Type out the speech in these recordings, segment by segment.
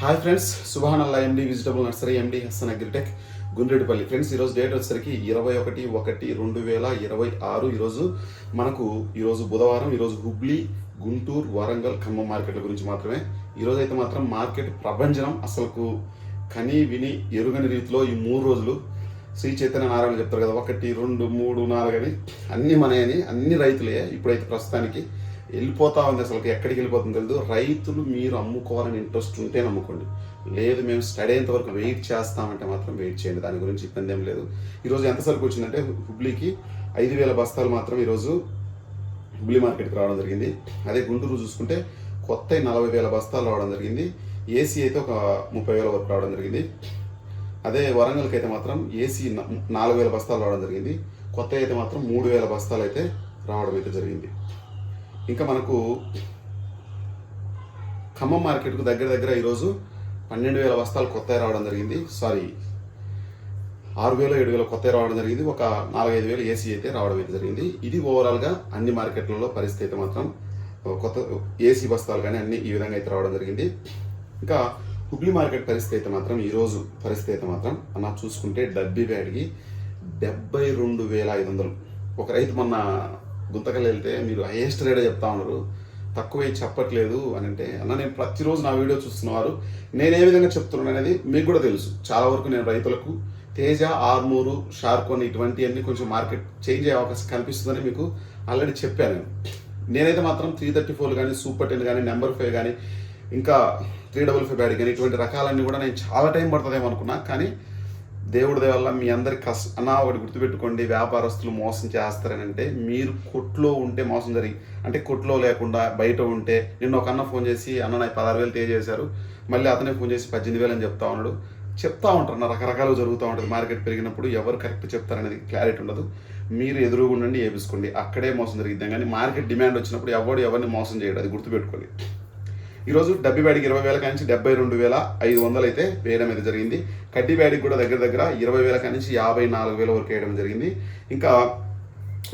Hi friends Subhan MD vegetable nursery MD Hasan agritech Gundreddipalli. Friends ఈరోజు date వచ్చేసరికి ఇరవై ఒకటి ఒకటి రెండు వేల ఇరవై ఆరు. ఈరోజు మనకు ఈరోజు బుధవారం ఈరోజు హుబ్లీ గుంటూరు వరంగల్ ఖమ్మం మార్కెట్ల గురించి మాత్రమే. ఈరోజు అయితే మాత్రం మార్కెట్ ప్రభంజనం అసలుకు కని విని ఎరుగని రీతిలో ఈ మూడు రోజులు శ్రీ చైతన్య నారాయణ చెప్తారు కదా ఒకటి రెండు మూడు నాలుగు అని. అన్ని మనయని అన్ని రైతులే ఇప్పుడైతే ప్రస్తుతానికి వెళ్ళిపోతా ఉంది అసలు. ఎక్కడికి వెళ్ళిపోతుంది తెలియదు రైతులు మీరు అమ్ముకోవాలని ఇంట్రెస్ట్ ఉంటే నమ్ముకోండి. లేదు మేము స్టడీ అయ్యేంత వరకు వెయిట్ చేస్తామంటే మాత్రం వెయిట్ చేయండి. దాని గురించి ఇబ్బంది ఏం లేదు. ఈరోజు ఎంత సరుకు వచ్చిందంటే హుబ్లీకి ఐదు వేల బస్తాలు మాత్రం ఈరోజు హుబ్లీ మార్కెట్కి రావడం జరిగింది. అదే గుంటూరు చూసుకుంటే కొత్త నలభై వేల బస్తాలు రావడం జరిగింది. ఏసీ అయితే ఒక ముప్పై వేల వరకు రావడం జరిగింది. అదే వరంగల్కి అయితే మాత్రం ఏసీ నాలుగు వేల బస్తాలు రావడం జరిగింది. కొత్త అయితే మాత్రం మూడు వేల బస్తాలు అయితే రావడం అయితే జరిగింది. ఇంకా మనకు ఖమ్మం మార్కెట్కు దగ్గర దగ్గర ఈరోజు పన్నెండు వేల బస్తాలు కొత్త రావడం జరిగింది. సారీ ఆరు వేలు ఏడు వేల కొత్త రావడం జరిగింది. ఒక నాలుగైదు వేలు ఏసీ అయితే రావడం అయితే జరిగింది. ఇది ఓవరాల్గా అన్ని మార్కెట్లలో పరిస్థితి అయితే మాత్రం కొత్త ఏసీ బస్తాలు కానీ అన్ని ఈ విధంగా అయితే రావడం జరిగింది. ఇంకా హుబ్లీ మార్కెట్ పరిస్థితి అయితే మాత్రం ఈరోజు పరిస్థితి అయితే మాత్రం అన్న చూసుకుంటే డబ్బీ బ్యాడ్కి డెబ్బై రెండు వేల ఐదు వందలు. ఒక రైతు మొన్న గుంతకల్ వెళ్తే మీరు హైయెస్ట్ రేటే చెప్తా ఉన్నారు. తక్కువ చెప్పట్లేదు అని అంటే అన్న నేను ప్రతిరోజు నా వీడియో చూస్తున్నవారు నేను ఏ విధంగా చెప్తున్నాను అనేది మీకు కూడా తెలుసు. చాలా వరకు నేను రైతులకు తేజ ఆర్మూరు షార్కోన్ ఇటువంటివన్నీ కొంచెం మార్కెట్ చేంజ్ అయ్యే అవకాశం కనిపిస్తుందని మీకు ఆల్రెడీ చెప్పాను నేను. నేనైతే మాత్రం త్రీ థర్టీ ఫోర్ కానీ సూపర్ టెన్ కానీ నెంబర్ ఫైవ్ కానీ ఇంకా త్రీ డబుల్ ఫైవ్ బ్యాడ్ కానీ ఇటువంటి రకాలన్నీ కూడా నేను చాలా టైం పడుతుందేమో అనుకున్నా. కానీ దేవుడి వల్ల మీ అందరి కష్ట అన్న ఒకటి గుర్తుపెట్టుకోండి వ్యాపారస్తులు మోసం చేస్తారని అంటే మీరు కొట్లో ఉంటే మోసం జరిగి అంటే కొట్లో లేకుండా బయట ఉంటే నిన్న ఒక అన్న ఫోన్ చేసి అన్న నాకు పదహారు వేలు చేశారు మళ్ళీ అతనే ఫోన్ చేసి పద్దెనిమిది వేలు అని చెప్తా ఉన్నాడు. చెప్తా ఉంటారు నా రకరకాలు జరుగుతూ ఉంటుంది. మార్కెట్ పెరిగినప్పుడు ఎవరు కరెక్ట్ చెప్తారనేది క్లారిటీ ఉండదు. మీరు ఎదురుగుండండి ఏపిసుకోండి అక్కడే మోసం జరిగిద్దాం. కానీ మార్కెట్ డిమాండ్ వచ్చినప్పుడు ఎవడు ఎవరిని మోసం చేయడు అది గుర్తుపెట్టుకోండి. ఈరోజు డబ్బి బ్యాడికి ఇరవై వేల కానించి డెబ్బై రెండు వేల ఐదు వందలు అయితే వేయడం అయితే జరిగింది. కడ్డీ బ్యాడికి కూడా దగ్గర దగ్గర ఇరవై వేల కానించి యాభై నాలుగు వేల వరకు వేయడం జరిగింది. ఇంకా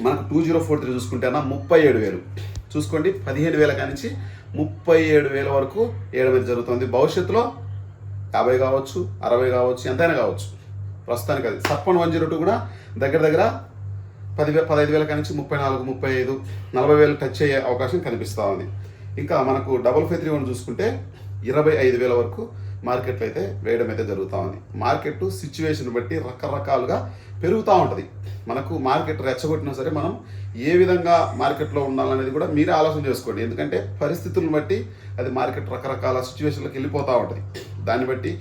మనకు టూ జీరో ఫోర్ త్రీ చూసుకుంటేనా ముప్పై ఏడు వేలు. చూసుకోండి పదిహేడు వేల కానించి ముప్పై ఏడు వేల వరకు వేయడం అయితే జరుగుతుంది. భవిష్యత్తులో యాభై కావచ్చు అరవై కావచ్చు ఎంతైనా కావచ్చు. ప్రస్తుతానికి అది. సర్పన్ వన్ జీరో టూ కూడా దగ్గర దగ్గర పది పదహైదు వేల కానించి ముప్పై నాలుగు ముప్పై ఐదు నలభై వేలు టచ్ అయ్యే అవకాశం కనిపిస్తూ ఉంది. ఇంకా మనకు డబల్ ఫైవ్ త్రీ వన్ చూసుకుంటే ఇరవై ఐదు వేల వరకు మార్కెట్లో అయితే వేయడం అయితే జరుగుతూ ఉంది. మార్కెట్ సిచ్యువేషన్ బట్టి రకరకాలుగా పెరుగుతూ ఉంటుంది. మనకు మార్కెట్ రెచ్చగొట్టినా సరే మనం ఏ విధంగా మార్కెట్లో ఉండాలనేది కూడా మీరే ఆలోచన చేసుకోండి. ఎందుకంటే పరిస్థితులను బట్టి అది మార్కెట్ రకరకాల సిచ్యువేషన్లకు వెళ్ళిపోతూ ఉంటుంది. దాన్ని బట్టి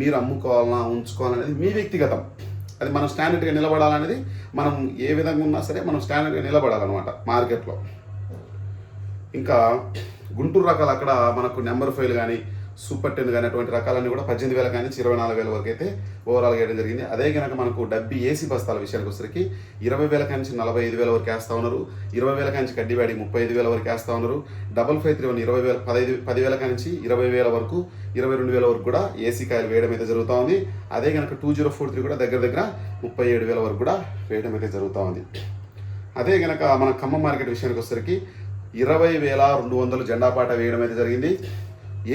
మీరు అమ్ముకోవాలన్నా ఉంచుకోవాలనేది మీ వ్యక్తిగతం. అది మనం స్టాండర్డ్గా నిలబడాలనేది మనం ఏ విధంగా ఉన్నా సరే మనం స్టాండర్డ్గా నిలబడాలన్నమాట మార్కెట్లో ఇంకా గుంటూరు రకాలు అక్కడ మనకు నెంబర్ ఫైవ్ కానీ సూపర్ టెన్ కానీ అటువంటి రకాలన్నీ కూడా పద్దెనిమిది వేల కానీ ఇరవై నాలుగు వేల వరకు అయితే ఓవరాల్ వేయడం జరిగింది. అదే కనుక మనకు డబ్బి ఏసీ బస్తాల విషయానికి వచ్చేసరికి ఇరవై వేల కాంచి నలభై ఐదు వేల వరకు వేస్తూ ఉన్నారు. ఇరవై వేల కాంచి కడ్డీ ముప్పై ఐదు వేల వరకు వేస్తూ ఉన్నారు. డబల్ ఫైవ్ త్రీ వన్ ఇరవై వేల పదహైదు పదివేల కాంచి ఇరవై వేల వరకు ఇరవై రెండు వేల వరకు కూడా ఏసీ కాయలు వేయడం అయితే జరుగుతూ ఉంది. అదే కనుక టూ జీరో ఫోర్ త్రీ కూడా దగ్గర దగ్గర ముప్పై ఏడు వేల వరకు కూడా వేయడం అయితే జరుగుతూ ఉంది. అదే కనుక మన ఖమ్మం మార్కెట్ విషయానికి వచ్చేసరికి ఇరవై వేల రెండు వందలు జెండా పాట వేయడం అయితే జరిగింది.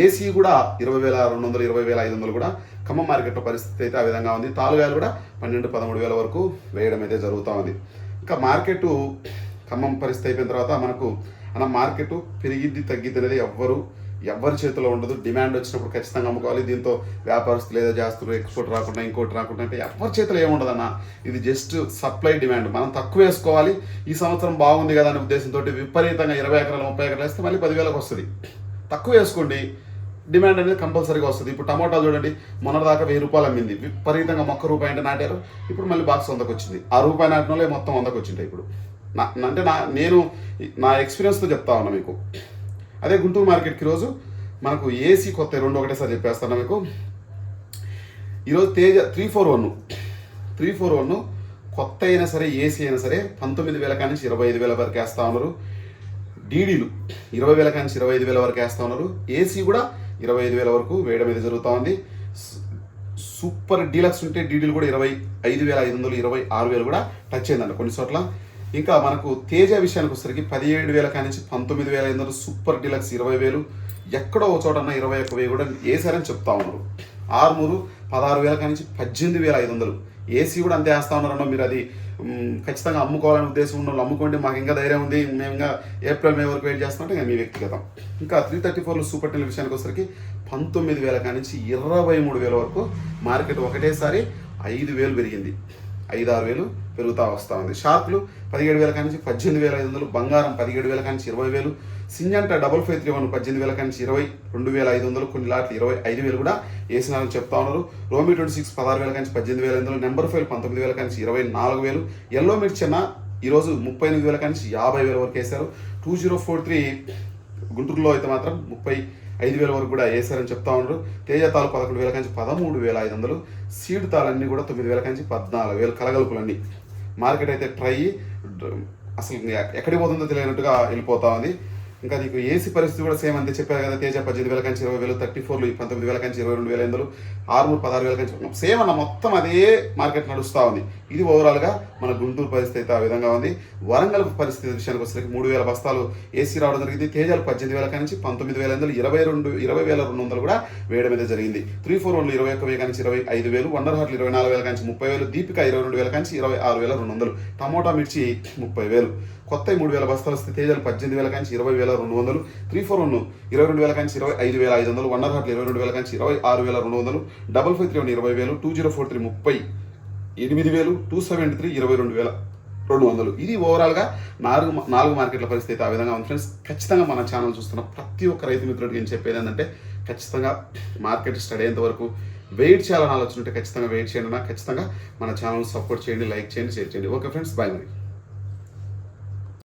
ఏసీ కూడా ఇరవై వేల రెండు వందలు ఇరవై వేల ఐదు వందలు కూడా ఖమ్మం మార్కెట్లో పరిస్థితి అయితే ఆ విధంగా ఉంది. తాలుగాయలు కూడా పన్నెండు పదమూడు వేల వరకు వేయడం అయితే జరుగుతూ ఉంది. ఇంకా మార్కెట్ ఖమ్మం పరిస్థితి అయిపోయిన తర్వాత మనకు అన్న మార్కెట్ పెరిగిద్ది తగ్గిద్ది అనేది ఎవ్వరు ఎవరి చేతిలో ఉండదు. డిమాండ్ వచ్చినప్పుడు ఖచ్చితంగా అమ్ముకోవాలి. దీంతో వ్యాపారస్తులు ఏదో చేస్తారు ఎక్స్పోర్ట్ రాకుండా ఇంకోటి రాకుండా అంటే ఎవరి చేతిలో ఏముండదన్న ఇది జస్ట్ సప్లై డిమాండ్ మనం తక్కువ వేసుకోవాలి. ఈ సంవత్సరం బాగుంది కదా అనే ఉద్దేశంతో విపరీతంగా ఇరవై ఎకరాలు ముప్పై ఎకరాలు వేస్తే మళ్ళీ పదివేలకు వస్తుంది. తక్కువ వేసుకోండి. డిమాండ్ అనేది కంపల్సరీగా వస్తుంది. ఇప్పుడు టమాటా చూడండి మొన్నటిదాకా వెయ్యి రూపాయలు అమ్మింది. విపరీతంగా మొక్క రూపాయి అంటే నాటారు. ఇప్పుడు మళ్ళీ బాక్స్ వందకు వచ్చింది. ఆ రూపాయి నాటిన మొత్తం వందకు వచ్చింటాయి ఇప్పుడు. నా అంటే నా నేను నా ఎక్స్పీరియన్స్తో చెప్తా ఉన్నా మీకు. అదే గుంటూరు మార్కెట్కి ఈరోజు మనకు ఏసీ కొత్త రెండు ఒకటేసారి చెప్పేస్తాను మీకు. ఈరోజు Teja three four one three four one కొత్త అయినా సరే ఏసీ అయినా సరే పంతొమ్మిది వేల కానీ ఇరవై ఐదు వేల వరకు వేస్తూ ఉన్నారు. డీడీలు ఇరవై వేల కానీ ఇరవై ఐదు వేల వరకు వేస్తూ ఉన్నారు. ఏసీ కూడా ఇరవై ఐదు వేల వరకు వేయడం అయితే జరుగుతూ ఉంది. సూపర్ డీలక్స్ ఉంటే డీడీలు కూడా ఇరవై ఐదు వేల ఐదు వందలు ఇరవై ఆరు వేలు కూడా టచ్ అయిందండి కొన్ని చోట్ల. ఇంకా మనకు తేజ విషయానికి వచ్చేసరికి పదిహేడు వేల కానించి పంతొమ్మిది వేల ఐదు వందలు సూపర్ డీలక్స్ ఇరవై వేలు ఎక్కడో ఒక చోట ఇరవై ఒక్క వేలు కూడా వేసారని చెప్తా ఉన్నారు. ఆరుమూరు పదహారు వేల కానించి పద్దెనిమిది వేల ఐదు వందలు. ఏసీ కూడా అంతే వేస్తా ఉన్నారన్న మీరు అది ఖచ్చితంగా అమ్ముకోవాలనే ఉద్దేశం ఉన్న వాళ్ళు అమ్ముకోండి మాకు ఇంకా ధైర్యం ఉంది మేము ఇంకా ఏప్రిల్ మే వరకు వెయిట్ చేస్తామంటే ఇంకా మీ వ్యక్తిగతం. ఇంకా త్రీ థర్టీ ఫోర్లో సూపర్ టెన్ విషయానికి వచ్చేసరికి పంతొమ్మిది వేల కానించి ఇరవై మూడు వేల వరకు మార్కెట్ ఒకటేసారి ఐదు వేలు పెరిగింది. ఐదు ఆరు వేలు పెరుగుతూ వస్తూ ఉంది షార్క్లు పదిహేడు వేల కానించి పద్దెనిమిది వేల ఐదు వందలు బంగారం పదిహేడు వేల కానించి ఇరవై వేలు Syngenta double five three one పద్దెనిమిది వేల కానించి ఇరవై రెండు వేల ఐదు వందలు కొన్ని లాట్లు ఇరవై ఐదు వేలు కూడా వేసినారని చెప్తా ఉన్నారు. రోమి ట్వంటీ సిక్స్ పదహారు వేల కానించి పద్దెనిమిది వేల ఐదు వందలు నెంబర్ ఫైవ్ పంతొమ్మిది వేల కానించి ఇరవై నాలుగు వేలు ఎల్లో మిర్చిన ఈరోజు ముప్పై ఎనిమిది వేల కానించి యాభై వేల వరకు వేశారు. టూ జీరో ఫోర్ త్రీ గుంటూరులో అయితే మాత్రం ముప్పై ఐదు వేల వరకు కూడా వేశారని చెప్తా ఉన్నారు. తేజ తాలు పదకొండు వేల కంచి పదమూడు వేల ఐదు వందలు. సీడ్ తాలన్నీ కూడా తొమ్మిది వేల కంచి పద్నాలుగు వేలు కలగలుపులన్నీ. మార్కెట్ అయితే ట్రై అసలు ఎక్కడికి పోతుందో తెలియనట్టుగా వెళ్ళిపోతా ఉంది. ఇంకా నీకు ఏసీ పరిస్థితి కూడా సేమ్ అంతే చెప్పారు కదా తేజ పద్దెనిమిది వేల కంచి ఇరవై వేలు థర్టీ ఫోర్లు పంతొమ్మిది వేల కంచి ఇరవై రెండు వేల ఎనిమిది ఆరుమూరు పదహారు వేల కంచి సేమ్ అన్న మొత్తం అదే మార్కెట్ నడుస్తూ ఉంది. ఇది ఓవరాల్గా మన గుంటూరు పరిస్థితి అయితే ఆ విధంగా ఉంది. వరంగల్ పరిస్థితి విషయానికి వచ్చేసరికి మూడు వేల బస్తాలు ఏసీ రావడం జరిగింది. తేజాలు పద్దెనిమిది వేల నుంచి పంతొమ్మిది వేల ఎనిమిది ఇరవై రెండు ఇరవై వేల రెండు వందలు కూడా వేయడం అయితే జరిగింది. త్రీ ఫోర్ వన్లు ఇరవై ఒక్క వేల నుంచి ఇరవై ఐదు వేలు వండర్ హాట్లు ఇరవై నాలుగు వేల నుంచి ముప్పై వేలు దీపిక ఇరవై రెండు వేల నుంచి ఇరవై ఆరు వేల రెండు వందలు టమోటా మిర్చి ముప్పై వేలు. కొత్త మూడు వేల బస్తాలు వస్తే తేజాలు పద్దెనిమిది వేల నుంచి ఇరవై వేల రెండు వందలు త్రీ ఫోర్ వన్ ఇరవై రెండు వేల నుంచి ఇరవై ఐదు వేల ఐదు వందలు వన్ హార్ట్లు ఇరవై రెండు వేల నుంచి ఇరవై ఆరు వేల రెండు వందలు డబల్ ఫైవ్ త్రీ వన్ ఇరవై వేలు టూ జీరో ఫోర్ త్రీ ముప్పై ఎనిమిది వేలు టూ సెవెంటీ త్రీ ఇరవై రెండు వేల రెండు వందలు. ఇది ఓవరాల్గా నాలుగు నాలుగు మార్కెట్ల పరిస్థితి ఆ విధంగా ఉంది. ఫ్రెండ్స్ ఖచ్చితంగా మన ఛానల్ చూస్తున్న ప్రతి ఒక్క రైతు మిత్రుడికి నేను చెప్పేది ఏంటంటే ఖచ్చితంగా మార్కెట్ స్టడీ అయ్యేంత వరకు వెయిట్ చేయాలని ఆలోచన ఉంటే ఖచ్చితంగా వెయిట్ చేయండి ఖచ్చితంగా మన ఛానల్ సపోర్ట్ చేయండి లైక్ చేయండి షేర్ చేయండి. ఓకే ఫ్రెండ్స్ బాయ్ మరి.